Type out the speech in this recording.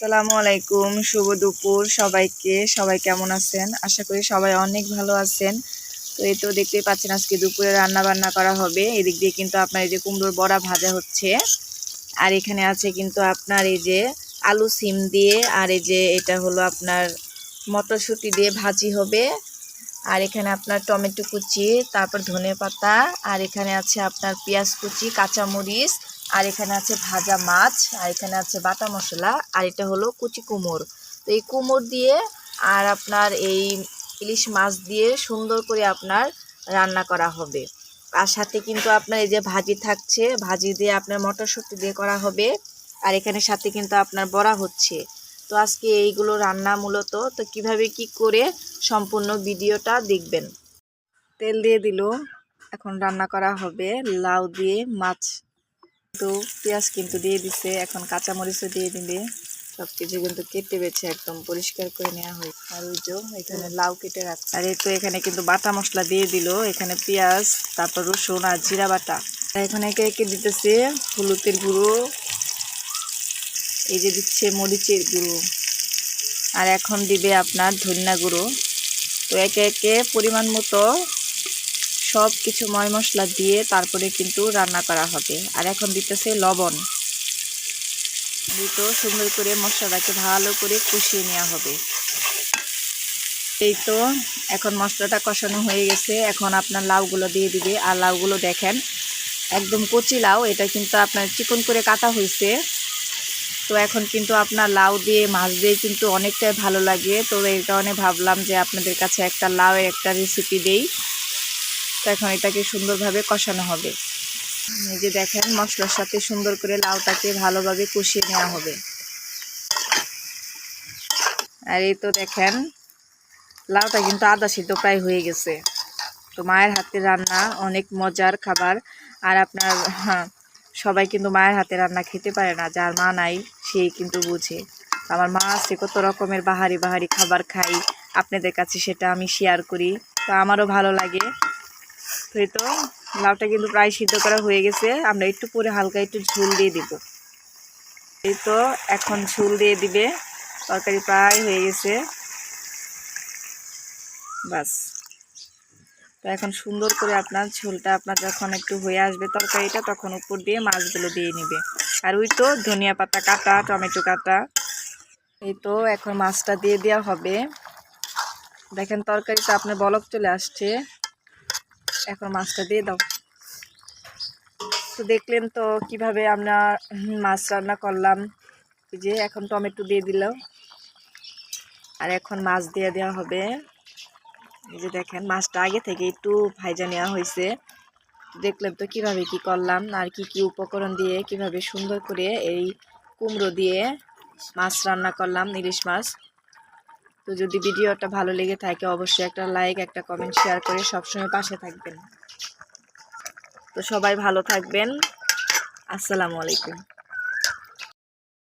সালামু আলাইকুম, শুভ দুপুর সবাইকে। সবাই কেমন আছেন? আশা করি সবাই অনেক ভালো আছেন। তো এই তো দেখতেই পাচ্ছেন আজকে দুপুরে রান্না বান্না করা হবে। এদিক দিয়ে কিন্তু আপনার এই যে কুমড়োর বড়া ভাজা হচ্ছে। আর এখানে আছে কিন্তু আপনার এই যে আলু সিম দিয়ে, আর এই যে এটা হলো আপনার মটরশুঁটি দিয়ে ভাজি হবে। আর এখানে আপনার টমেটো কুচি, তারপর ধনে পাতা আর এখানে আছে আপনার পেঁয়াজ কুচি, কাঁচামরিচ আর এখানে আছে ভাজা মাছ, আর এখানে আছে বাটা মশলা, আর এটা হলো কুচি কুমোর। তো এই কুমোর দিয়ে আর আপনার এই ইলিশ মাছ দিয়ে সুন্দর করে আপনার রান্না করা হবে। আর সাথে কিন্তু আপনার এই যে ভাজি থাকছে, ভাজি দিয়ে আপনার মটরশুঁটি দিয়ে করা হবে। আর এখানে সাথে কিন্তু আপনার বড়া হচ্ছে। তো আজকে এইগুলো রান্না মূলত। তো কীভাবে কি করে সম্পূর্ণ ভিডিওটা দেখবেন? তেল দিয়ে দিল। এখন রান্না করা হবে লাউ দিয়ে মাছ তো পেঁয়াজ কিন্তু দিয়ে দিছে, এখন কাঁচামরিচও দিয়ে দিবে। সব কিছু কিন্তু কেটে বেছে একদম পরিষ্কার করে নেওয়া হয় আর ওই যে এখানে লাউ কেটে রাখছে। আর এই তো এখানে কিন্তু বাটা মশলা দিয়ে দিল। এখানে পেঁয়াজ, তারপর রসুন আর জিরা বাটা। এখন একে একে দিতেছে হলুদের গুঁড়ো, এই যে দিচ্ছে মরিচের গুঁড়ো। আর এখন দিবে আপনার ধনিয়া গুঁড়ো। তো একে একে পরিমাণ মতো সব কিছু ময় মশলা দিয়ে তারপরে কিন্তু রান্না করা হবে। আর এখন দিতেছে লবণ। দুটো সুন্দর করে মশলাটাকে ভালো করে কষিয়ে নেওয়া হবে। এই তো এখন মশলাটা কষানো হয়ে গেছে। এখন আপনার লাউগুলো দিয়ে দিবে। আর লাউগুলো দেখেন, একদম কচি লাউ। এটা কিন্তু আপনার চিকন করে কাটা হয়েছে। তো এখন কিন্তু আপনার লাউ দিয়ে, মাছ দিয়ে কিন্তু অনেকটাই ভালো লাগে। তো এই কারণে ভাবলাম যে আপনাদের কাছে একটা লাউয়ের একটা রেসিপি দেই। তো এখন এটাকে সুন্দরভাবে কষানো হবে। এই যে দেখেন মশলার সাথে সুন্দর করে লাউটাকে ভালোভাবে কষিয়ে নেওয়া হবে। আর এই তো দেখেন লাউটা কিন্তু আদা সিদ্ধ প্রায় হয়ে গেছে। তো মায়ের হাতে রান্না অনেক মজার খাবার। আর আপনার হ্যাঁ, সবাই কিন্তু মায়ের হাতে রান্না খেতে পারে না যার মা নাই সেই কিন্তু বুঝে। আমার মা আছে কত রকমের বাহারি বাহারি খাবার খাই। আপনাদের কাছে সেটা আমি শেয়ার করি। তো আমারও ভালো লাগে। এই তো। লাউটা কিন্তু প্রায় সিদ্ধ করা হয়ে গেছে। আমরা একটু পরে হালকা একটু ঝুল দিয়ে দিব। এই তো এখন ঝুল দিয়ে দিবে। তরকারি প্রায় হয়ে গেছে। বাস। তো এখন সুন্দর করে আপনার ঝোলটা আপনার যখন একটু হয়ে আসবে তরকারিটা, তখন উপর দিয়ে মাছগুলো দিয়ে নিবে। আর ওই তো ধনিয়া পাতা কাটা, টমেটো কাটা। এই তো এখন মাছটা দিয়ে দেওয়া হবে। দেখেন তরকারিটা, আপনার বলক চলে আসছে। এখন মাছটা দিয়ে দাও। তো দেখলেন তো কীভাবে আমরা মাছ রান্না করলাম। যে এখন টমেটো দিয়ে দিল। আর এখন মাছ দিয়ে দেওয়া হবে। এই যে দেখেন, মাছটা আগে থেকে একটু ভাইজা নেওয়া হয়েছে। দেখলেন তো কীভাবে কি করলাম, আর কি কি উপকরণ দিয়ে কীভাবে সুন্দর করে এই কুমড়ো দিয়ে মাছ রান্না করলাম, ইলিশ মাছ। তো যদি ভিডিওটা ভালো লেগে থাকে, অবশ্যই একটা লাইক একটা কমেন্ট শেয়ার করে সবসময় পাশে থাকবেন। তো সবাই ভালো থাকবেন। আসসালামু আলাইকুম।